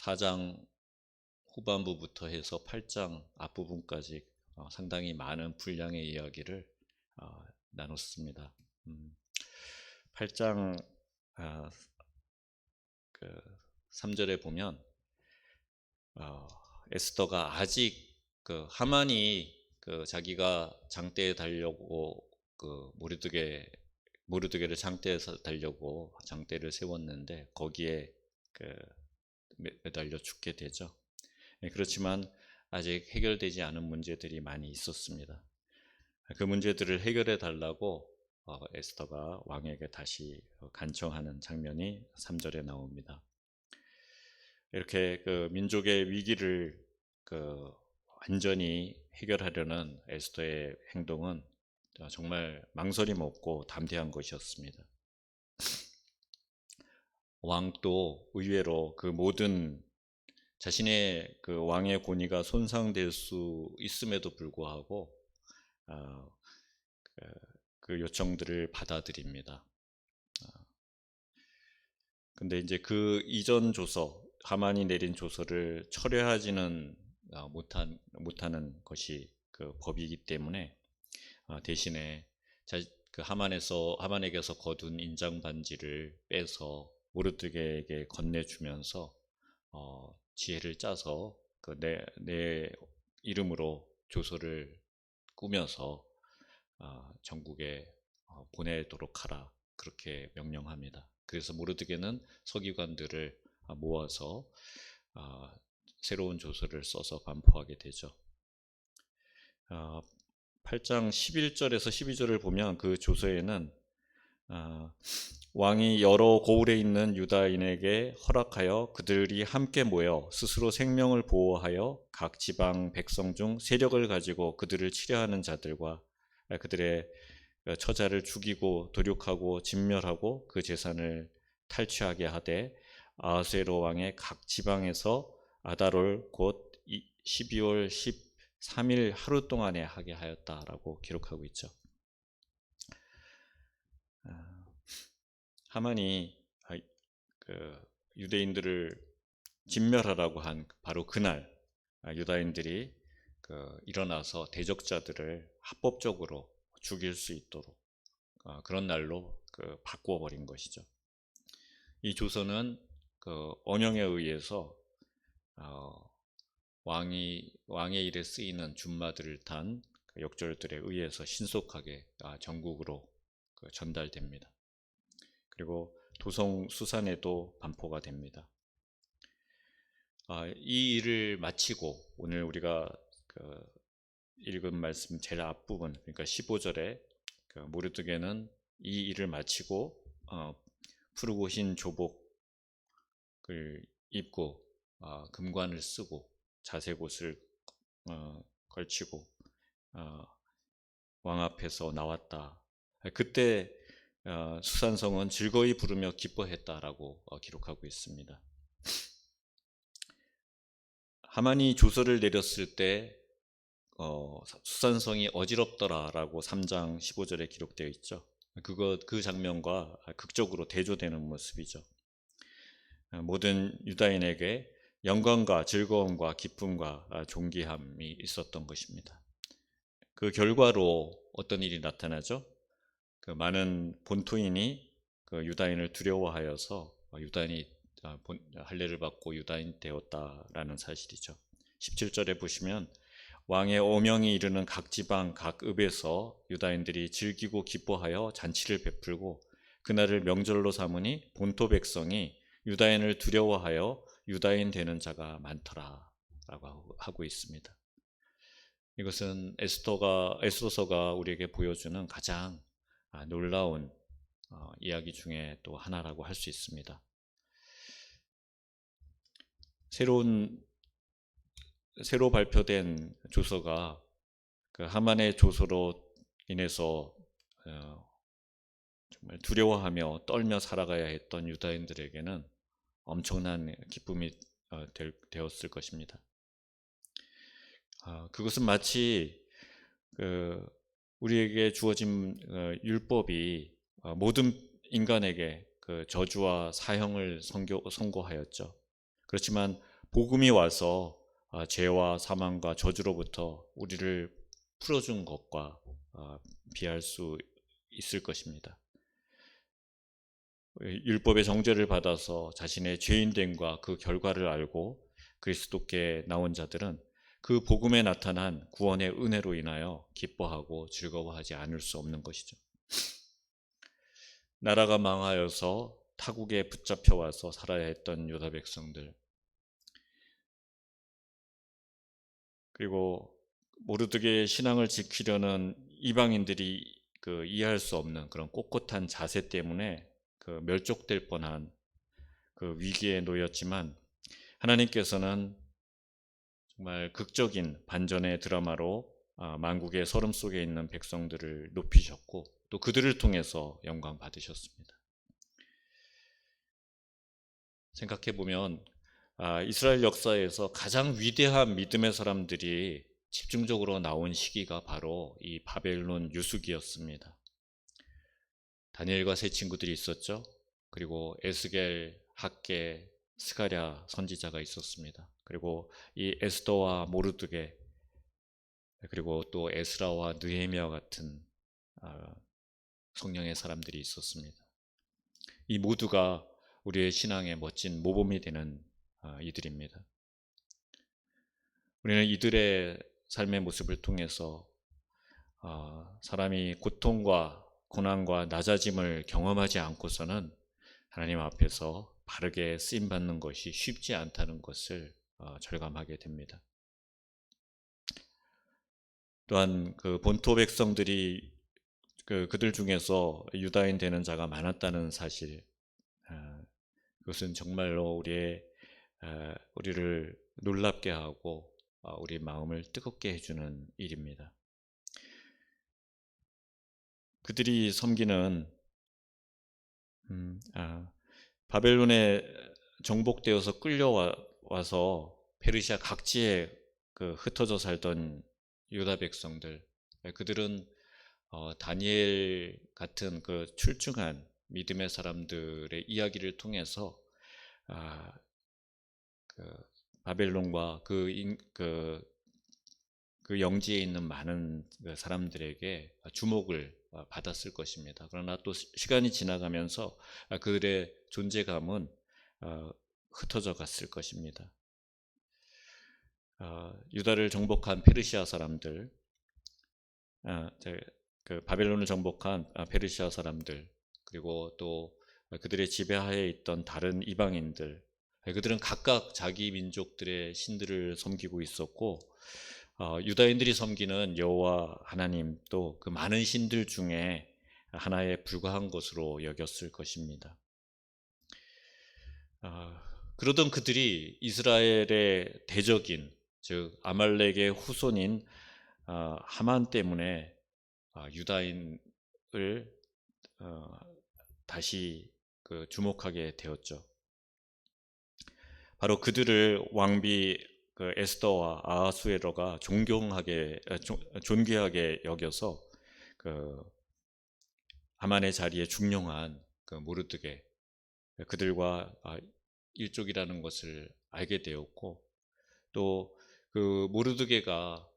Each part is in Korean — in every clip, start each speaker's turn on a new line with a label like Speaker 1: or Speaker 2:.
Speaker 1: 4장 후반부부터 해서 8장 앞부분까지 어, 상당히 많은 분량의 이야기를 어, 나눴습니다. 음, 8장 아, 그 3절에 보면 어, 에스더가 아직 그 하만이 그 자기가 장대에 달려고 그 모르드게 모르드게를 장대에서 달려고 장대를 세웠는데 거기에 그 매- 매달려 죽게 되죠. 예, 그렇지만 아직 해결되지 않은 문제들이 많이 있었습니다. 그 문제들을 해결해 달라고 어, 에스더가 왕에게 다시 어, 간청하는 장면이 3절에 나옵니다. 이렇게 그 민족의 위기를 그 완전히 해결하려는 에스더의 행동은 정말 망설임 없고 담대한 것이었습니다. 왕도 의외로 그 모든 자신의 그 왕의 권위가 손상될 수 있음에도 불구하고 어, 그, 그 요청들을 받아들입니다. 어, 근데 이제 그 이전 조서 하만이 내린 조서를 철회하지는 어, 못한 못하는 것이 그 법이기 때문에 어, 대신에 자, 그 하만에서 하만에게서 거둔 인장 반지를 빼서 모르드게에게 건네주면서 어, 지혜를 짜서 그 내 내 이름으로 조서를 꾸며서 어, 전국에 어, 보내도록 하라 그렇게 명령합니다. 그래서 모르드게는 서기관들을 어, 모아서 어, 새로운 조서를 써서 반포하게 되죠. 어, 8장 11절에서 12절을 보면 그 조서에는 어, 왕이 여러 고을에 있는 유다인에게 허락하여 그들이 함께 모여 스스로 생명을 보호하여 각 지방 백성 중 세력을 가지고 그들을 치려하는 자들과 그들의 처자를 죽이고 도륙하고 진멸하고 그 재산을 탈취하게 하되 아하수에로 왕의 각 지방에서 아다롤 곧 12월 13일 하루 동안에 하게 하였다라고 기록하고 있죠. 아, 하만이 아, 그 유대인들을 진멸하라고 한 바로 그날 아, 유다인들이 그 일어나서 대적자들을 합법적으로 죽일 수 있도록 아, 그런 날로 그 바꾸어 버린 것이죠. 이 조선은 그 언영에 의해서 어, 왕이 왕의 일에 쓰이는 준마들을 탄 역절들에 의해서 신속하게 아, 전국으로 그 전달됩니다. 그리고 도성 수산에도 반포가 됩니다. 아, 이 일을 마치고 오늘 우리가 그 읽은 말씀 제일 앞부분 그러니까 15절에 그 모르드게는 이 일을 마치고 어, 푸르고 흰 조복을 입고 어, 금관을 쓰고 자색 옷을 어, 걸치고 어, 왕 앞에서 나왔다. 그때 어, 수산성은 즐거이 부르며 기뻐했다라고 어, 기록하고 있습니다. 하만이 조서를 내렸을 때 어, 수산성이 어지럽더라라고 3장 15절에 기록되어 있죠. 그거 그 장면과 극적으로 대조되는 모습이죠. 어, 모든 유다인에게 영광과 즐거움과 기쁨과 아, 존귀함이 있었던 것입니다. 그 결과로 어떤 일이 나타나죠? 그 많은 본토인이 그 유다인을 두려워하여서 유다인이 아, 할례를 받고 유다인 되었다라는 사실이죠. 17절에 보시면 왕의 오명이 이르는 각 지방 각 읍에서 유다인들이 즐기고 기뻐하여 잔치를 베풀고 그날을 명절로 삼으니 본토 백성이 유다인을 두려워하여 유다인 되는 자가 많더라라고 하고 있습니다. 이것은 에스더가 에스더서가 우리에게 보여주는 가장 아, 놀라운 어, 이야기 중에 또 하나라고 할 수 있습니다. 새로운 새로 발표된 조서가 그 하만의 조서로 인해서 어, 정말 두려워하며 떨며 살아가야 했던 유다인들에게는 엄청난 기쁨이 어, 되었을 것입니다. 아, 그것은 마치 그 우리에게 주어진 어, 율법이 모든 인간에게 그 저주와 사형을 선고, 선고하였죠. 그렇지만 복음이 와서 아, 죄와 사망과 저주로부터 우리를 풀어준 것과 아, 비할 수 있을 것입니다. 율법의 정죄를 받아서 자신의 죄인됨과 그 결과를 알고 그리스도께 나온 자들은 그 복음에 나타난 구원의 은혜로 인하여 기뻐하고 즐거워하지 않을 수 없는 것이죠. 나라가 망하여서 타국에 붙잡혀 와서 살아야 했던 유다 백성들 그리고 모르드게의 신앙을 지키려는 이방인들이 그 이해할 수 없는 그런 꼿꼿한 자세 때문에 그 멸족될 뻔한 그 위기에 놓였지만 하나님께서는 정말 극적인 반전의 드라마로 아, 만국의 서름 속에 있는 백성들을 높이셨고 또 그들을 통해서 영광 받으셨습니다. 생각해 보면 아, 이스라엘 역사에서 가장 위대한 믿음의 사람들이 집중적으로 나온 시기가 바로 이 바벨론 유수기였습니다. 다니엘과 세 친구들이 있었죠. 그리고 에스겔, 학계, 스가랴 선지자가 있었습니다. 그리고 이 에스더와 모르드게 그리고 또 에스라와 느헤미야 같은 아, 성령의 사람들이 있었습니다. 이 모두가 우리의 신앙의 멋진 모범이 되는 아, 이들입니다. 우리는 이들의 삶의 모습을 통해서 아, 사람이 고통과 고난과 낮아짐을 경험하지 않고서는 하나님 앞에서 바르게 쓰임 받는 것이 쉽지 않다는 것을 어, 절감하게 됩니다. 또한 그 본토 백성들이 그 그들 중에서 유다인 되는 자가 많았다는 사실, 아, 그것은 정말로 우리의 아, 우리를 놀랍게 하고 아, 우리 마음을 뜨겁게 해주는 일입니다. 그들이 섬기는 음, 아, 바벨론에 정복되어서 끌려와 서 페르시아 각지에 그 흩어져 살던 유다 백성들 그들은 어, 다니엘 같은 그 출중한 믿음의 사람들의 이야기를 통해서 아, 그 바벨론과 그, 인, 그, 그 영지에 있는 많은 그 사람들에게 주목을 받았을 것입니다. 그러나 또 시간이 지나가면서 그들의 존재감은 어, 흩어져 갔을 것입니다. 어, 유다를 정복한 페르시아 사람들, 아, 그 바벨론을 정복한 아, 페르시아 사람들, 그리고 또 그들의 지배하에 있던 다른 이방인들, 그들은 각각 자기 민족들의 신들을 섬기고 있었고 어, 유다인들이 섬기는 여호와 하나님 또 그 많은 신들 중에 하나에 불과한 것으로 여겼을 것입니다. 어, 그러던 그들이 이스라엘의 대적인 즉 아말렉의 후손인 어, 하만 때문에 어, 유다인을 어, 다시 그 주목하게 되었죠. 바로 그들을 왕비 그 에스더와 아하수에로가 존경하게 존귀하게 여겨서 그 하만의 자리에 중용한 그 모르드게 그들과 아, 일족이라는 것을 알게 되었고 또 그 모르드게가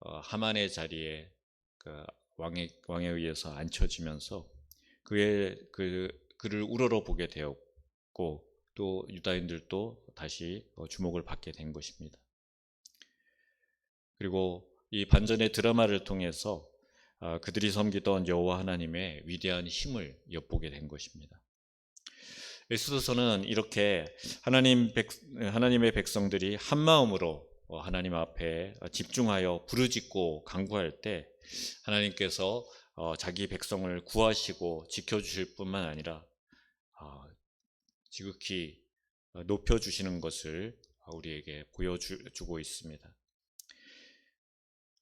Speaker 1: 어, 하만의 자리에 그 왕에 왕에 의해서 앉혀지면서 그의 그 그를 우러러 보게 되었고 또 유다인들도 다시 어, 주목을 받게 된 것입니다. 그리고 이 반전의 드라마를 통해서 아, 그들이 섬기던 여호와 하나님의 위대한 힘을 엿보게 된 것입니다. 에스더서는 이렇게 하나님 백, 하나님의 백성들이 한 마음으로 어, 하나님 앞에 집중하여 부르짖고 간구할 때 하나님께서 어, 자기 백성을 구하시고 지켜주실 뿐만 아니라 어, 지극히 높여주시는 것을 우리에게 보여주고 있습니다.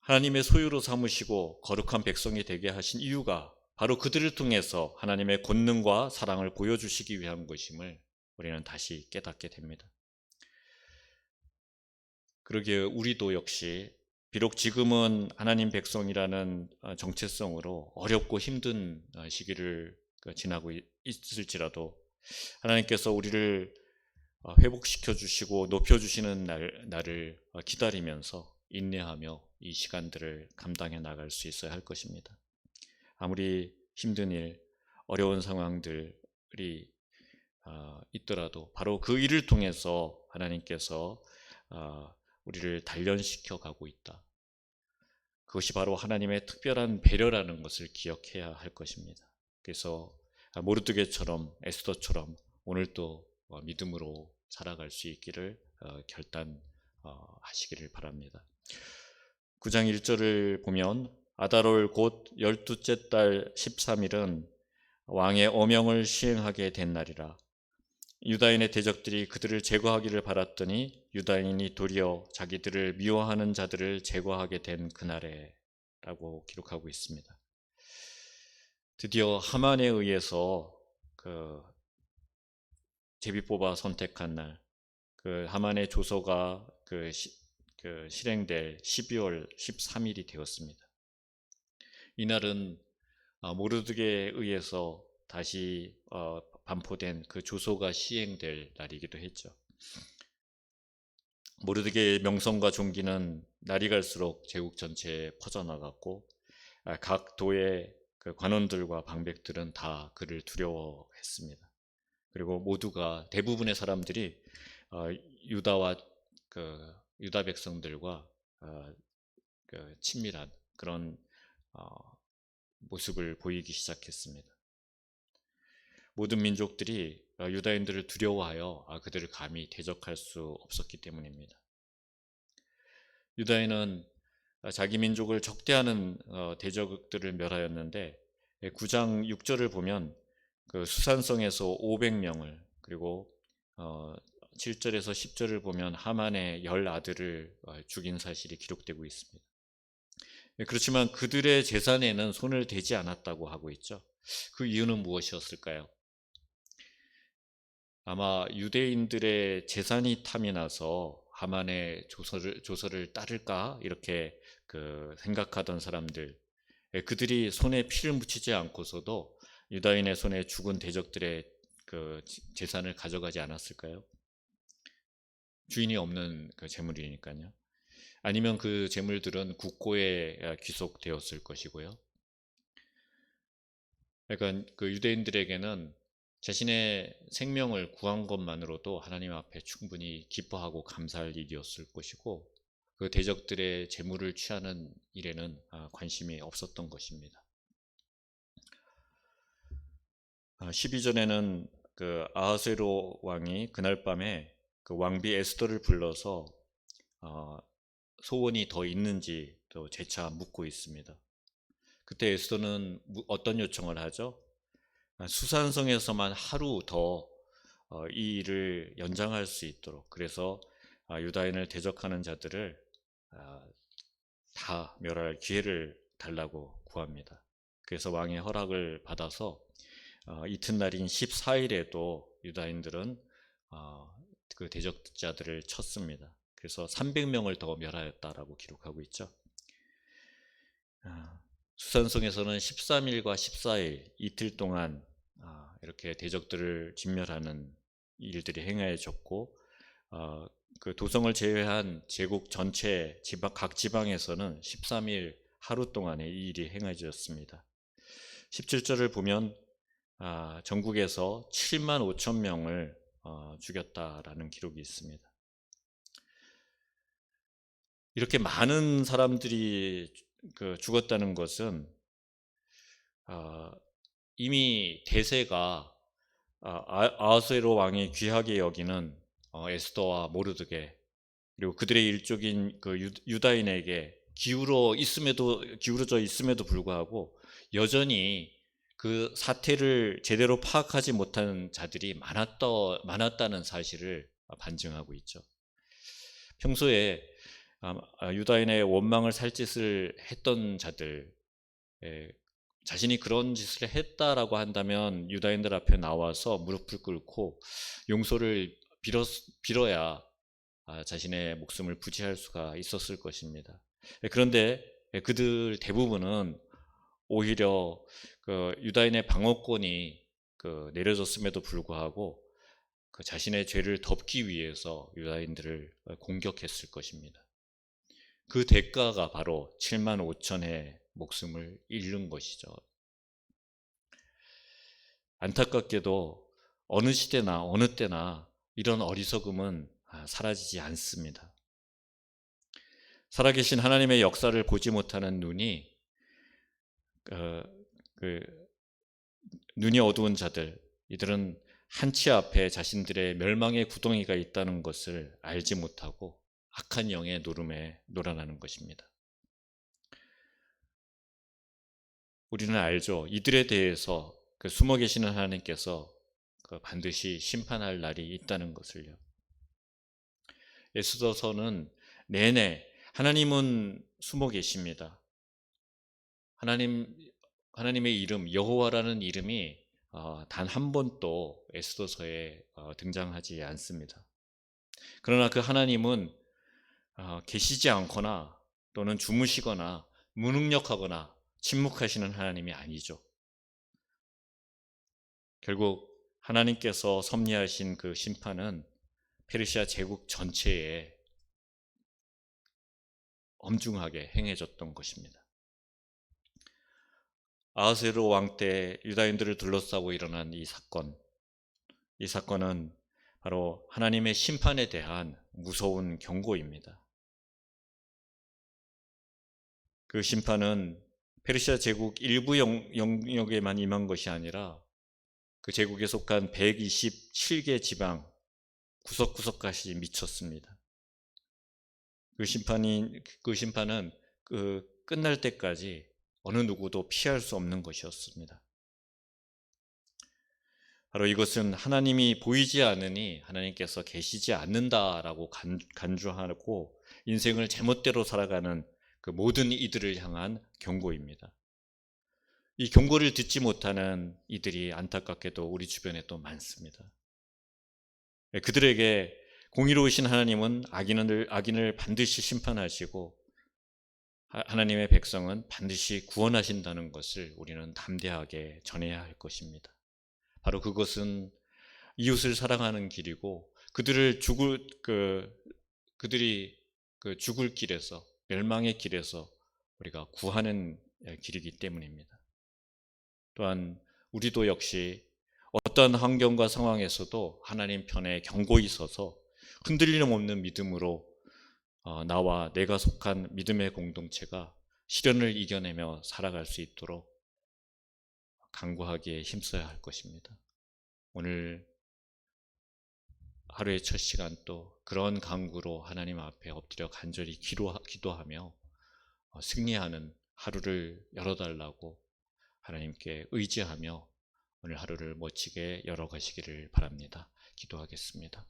Speaker 1: 하나님의 소유로 삼으시고 거룩한 백성이 되게 하신 이유가 바로 그들을 통해서 하나님의 권능과 사랑을 보여주시기 위한 것임을 우리는 다시 깨닫게 됩니다. 그러기에 우리도 역시 비록 지금은 하나님 백성이라는 정체성으로 어렵고 힘든 시기를 지나고 있을지라도 하나님께서 우리를 어, 회복시켜 주시고 높여 주시는 날, 날을 어, 기다리면서 인내하며 이 시간들을 감당해 나갈 수 있어야 할 것입니다. 아무리 힘든 일, 어려운 상황들이 어, 있더라도 바로 그 일을 통해서 하나님께서 어, 우리를 단련시켜 가고 있다. 그것이 바로 하나님의 특별한 배려라는 것을 기억해야 할 것입니다. 그래서 모르드게처럼 에스더처럼 오늘도 어, 믿음으로 살아갈 수 있기를 어, 결단하시기를 바랍니다. 9장 1절을 보면 아다롤 곧 열두째 달 13일은 왕의 어명을 시행하게 된 날이라 유다인의 대적들이 그들을 제거하기를 바랐더니 유다인이 도리어 자기들을 미워하는 자들을 제거하게 된 그날에 라고 기록하고 있습니다. 드디어 하만에 의해서 그 제비 뽑아 선택한 날, 그 하만의 조서가 그, 시, 그 실행될 12월 13일이 되었습니다. 이날은 아, 모르드게에 의해서 다시 어, 반포된 그 조소가 시행될 날이기도 했죠. 모르드게의 명성과 종기는 날이 갈수록 제국 전체에 퍼져나갔고 아, 각 도의 그 관원들과 방백들은 다 그를 두려워했습니다. 그리고 모두가 대부분의 사람들이 어, 유다와 그 유다 백성들과 어, 그 친밀한 그런 어, 모습을 보이기 시작했습니다. 모든 민족들이 유다인들을 두려워하여 아, 그들을 감히 대적할 수 없었기 때문입니다. 유다인은 자기 민족을 적대하는 대적들을 멸하였는데 9장 6절을 보면 그 수산성에서 500명을 그리고 7절에서 10절을 보면 하만의 열 아들을 어, 죽인 사실이 기록되고 있습니다. 그렇지만 그들의 재산에는 손을 대지 않았다고 하고 있죠. 그 이유는 무엇이었을까요? 아마 유대인들의 재산이 탐이 나서 하만의 조서를, 조서를 따를까 이렇게 그 생각하던 사람들 예, 그들이 손에 피를 묻히지 않고서도 유다인의 손에 죽은 대적들의 그 재산을 가져가지 않았을까요? 주인이 없는 그 재물이니까요. 아니면 그 재물들은 국고에 귀속되었을 것이고요. 그러니까 그 유대인들에게는 자신의 생명을 구한 것만으로도 하나님 앞에 충분히 기뻐하고 감사할 일이었을 것이고 그 대적들의 재물을 취하는 일에는 아, 관심이 없었던 것입니다. 12절에는 아, 그 아하세로 왕이 그날 밤에 그 왕비 에스더를 불러서 어, 소원이 더 있는지 또 재차 묻고 있습니다. 그때 에스더는 어떤 요청을 하죠? 아, 수산성에서만 하루 더이 어, 일을 연장할 수 있도록 그래서 아, 유다인을 대적하는 자들을 아, 다 멸할 기회를 달라고 구합니다. 그래서 왕의 허락을 받아서 어, 이튿날인 14일에도 유다인들은 어, 그 대적자들을 쳤습니다. 그래서 300명을 더 멸하였다라고 기록하고 있죠. 수산성에서는 13일과 14일 이틀 동안 아, 이렇게 대적들을 진멸하는 일들이 행해졌고 어, 그 도성을 제외한 제국 전체 지방, 각 지방에서는 13일 하루 동안에 이 일이 행해졌습니다. 17절을 보면 아, 전국에서 7만 5천 명을 어, 죽였다라는 기록이 있습니다. 이렇게 많은 사람들이 그 죽었다는 것은 어, 이미 대세가 아, 아하스로 왕이 귀하게 여기는 어, 에스더와 모르드게 그리고 그들의 일족인 그 유다인에게 기울어 있음에도 기울어져 있음에도 불구하고 여전히 그 사태를 제대로 파악하지 못한 자들이 많았다, 많았다는 사실을 반증하고 있죠. 평소에 아, 유다인의 원망을 살 짓을 했던 자들, 자신이 그런 짓을 했다라고 한다면 유다인들 앞에 나와서 무릎을 꿇고 용서를 빌어, 빌어야 아, 자신의 목숨을 부지할 수가 있었을 것입니다. 그런데 그들 대부분은 오히려 그 유다인의 방어권이 그 내려졌음에도 불구하고 그 자신의 죄를 덮기 위해서 유다인들을 공격했을 것입니다. 그 대가가 바로 7만 5천의 목숨을 잃는 것이죠. 안타깝게도 어느 시대나 어느 때나 이런 어리석음은 아, 사라지지 않습니다. 살아계신 하나님의 역사를 보지 못하는 눈이 어, 그 눈이 어두운 자들 이들은 한치 앞에 자신들의 멸망의 구덩이가 있다는 것을 알지 못하고 악한 영의 노름에 놀아나는 것입니다. 우리는 알죠. 이들에 대해서 그 숨어 계시는 하나님께서 그 반드시 심판할 날이 있다는 것을요. 에스더서는 내내 하나님은 숨어 계십니다. 하나님 하나님의 이름 여호와라는 이름이 어, 단한 번도 에스더서에 어, 등장하지 않습니다. 그러나 그 하나님은 어, 계시지 않거나 또는 주무시거나 무능력하거나 침묵하시는 하나님이 아니죠. 결국 하나님께서 섭리하신 그 심판은 페르시아 제국 전체에 엄중하게 행해졌던 것입니다. 아하스로 왕때 유다인들을 둘러싸고 일어난 이 사건, 이 사건은 바로 하나님의 심판에 대한 무서운 경고입니다. 그 심판은 페르시아 제국 일부 영역에만 임한 것이 아니라 그 제국에 속한 127개 지방 구석구석까지 미쳤습니다. 그 심판이 그 심판은 그 끝날 때까지 어느 누구도 피할 수 없는 것이었습니다. 바로 이것은 하나님이 보이지 않으니 하나님께서 계시지 않는다라고 간주하고 인생을 제멋대로 살아가는 그 모든 이들을 향한 경고입니다. 이 경고를 듣지 못하는 이들이 안타깝게도 우리 주변에 또 많습니다. 네, 그들에게 공의로우신 하나님은 악인을, 악인을 반드시 심판하시고 하나님의 백성은 반드시 구원하신다는 것을 우리는 담대하게 전해야 할 것입니다. 바로 그것은 이웃을 사랑하는 길이고 그들을 죽을 그 그들이 그 죽을 길에서 멸망의 길에서 우리가 구하는 길이기 때문입니다. 또한 우리도 역시 어떤 환경과 상황에서도 하나님 편에 경고히 서서 흔들림 없는 믿음으로 어, 나와 내가 속한 믿음의 공동체가 시련을 이겨내며 살아갈 수 있도록 강구하기에 힘써야 할 것입니다. 오늘 하루의 첫 시간 또 그런 강구로 하나님 앞에 엎드려 간절히 기도하며 어, 승리하는 하루를 열어달라고 하나님께 의지하며 오늘 하루를 멋지게 열어가시기를 바랍니다. 기도하겠습니다.